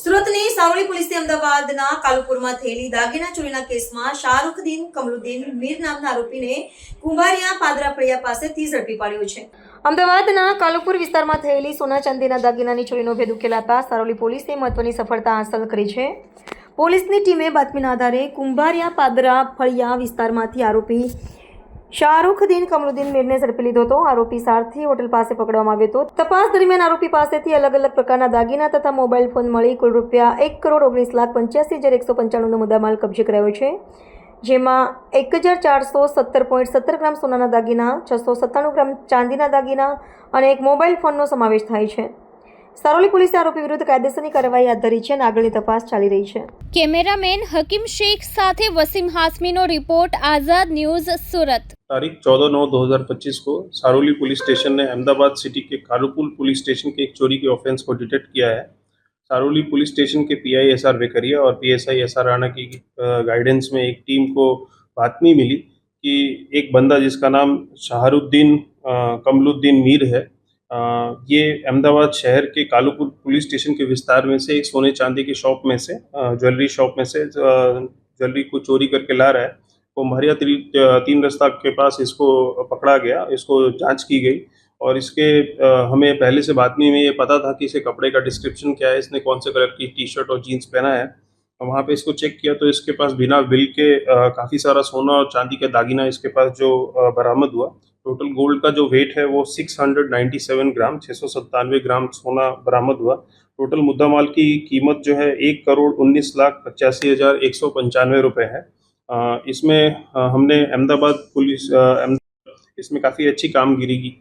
સુરતની સારોલી પોલીસે અમદાવાદના કાલુપુરમાં થયેલી દાગીના ચોરીના કેસમાં શાહરૂખદીન કમરુદ્દીન મીર નામના આરોપીને કુંભારિયા પાદરા ફળિયા પાસેથી ઝડપી પાડ્યો છે. અમદાવાદના કાલુપુર વિસ્તારમાં થયેલી સોના ચાંદીના દાગીનાની ચોરીનો ભેદ ઉકેલાતા સારોલી પોલીસે મહત્વની સફળતા હાંસલ કરી છે. પોલીસની ટીમે બાતમીના આધારે કુંભારિયા પાદરા ફળિયા વિસ્તારમાંથી આરોપી શાહરૂખદીન કમરુદ્દીન મીરને ઝડપી લીધો હતો. આરોપી સારથી હોટલ પાસે પકડવામાં આવ્યો હતો. તપાસ દરમિયાન આરોપી પાસેથી અલગ અલગ પ્રકારના દાગીના તથા મોબાઈલ ફોન મળી કુલ રૂપિયા એક કરોડ ઓગણીસ લાખ પંચ્યાસી હજાર એકસો પંચાણુંનો મુદ્દામાલ કબજે કરાયો છે. જેમાં એક હજાર ચારસો સત્તર પોઈન્ટ સત્તર ગ્રામ સોનાના દાગીના, છસો સત્તાણું ગ્રામ ચાંદીના દાગીના અને એક મોબાઈલ ફોનનો સમાવેશ થાય છે. સારોલી પોલીસે આરોપી વિરુદ્ધ કાયદેસરની કાર્યવાહી હાથ ધરી છે અને આગળની તપાસ ચાલી રહી છે કેમેરામેન હકીમ શેખ સાથે વસીમ હાસમીનો રિપોર્ટ આઝાદ ન્યૂઝ સુરત तारीख 14 नौ 2025 को सारोली पुलिस स्टेशन ने अहमदाबाद सिटी के कारूपुल पुलिस स्टेशन के एक चोरी के ऑफेंस को डिटेक्ट किया है सारोली पुलिस स्टेशन के पीआई एस आर वेकरिया और पीएसआई एस आर राणा की गाइडेंस में एक टीम को बातमी मिली कि एक बंदा जिसका नाम शाहरुद्दीन अ, कमलुद्दीन मीर है अ, ये अहमदाबाद शहर के कालूपुर पुलिस स्टेशन के विस्तार में से एक सोने चांदी की शॉप में से ज्वेलरी शॉप में से ज्वेलरी को चोरी करके ला रहा है। ती, तीन रास्ता के पास इसको पकड़ा गया इसको जाँच की गई और इसके हमें पहले से बातमी में ये पता था कि इसे कपड़े का डिस्क्रिप्शन क्या है इसने कौन से कलर की टी शर्ट और जीन्स पहना है। वहाँ पे इसको चेक किया तो इसके पास बिना बिल के काफ़ी सारा सोना और चांदी का दागिना इसके पास जो बरामद हुआ। टोटल गोल्ड का जो वेट है वो 697 ग्राम छः सौ सत्तानवे ग्राम सोना बरामद हुआ। टोटल मुद्दा माल की कीमत जो है एक करोड़ उन्नीस लाख पचासी हज़ार एक सौ पंचानवे रुपये है। आ, इसमें आ, हमने अहमदाबाद पुलिस आ, इसमें काफ़ी अच्छी कामगिरी की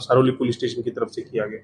सारोली पुलिस स्टेशन की तरफ़ से किया गया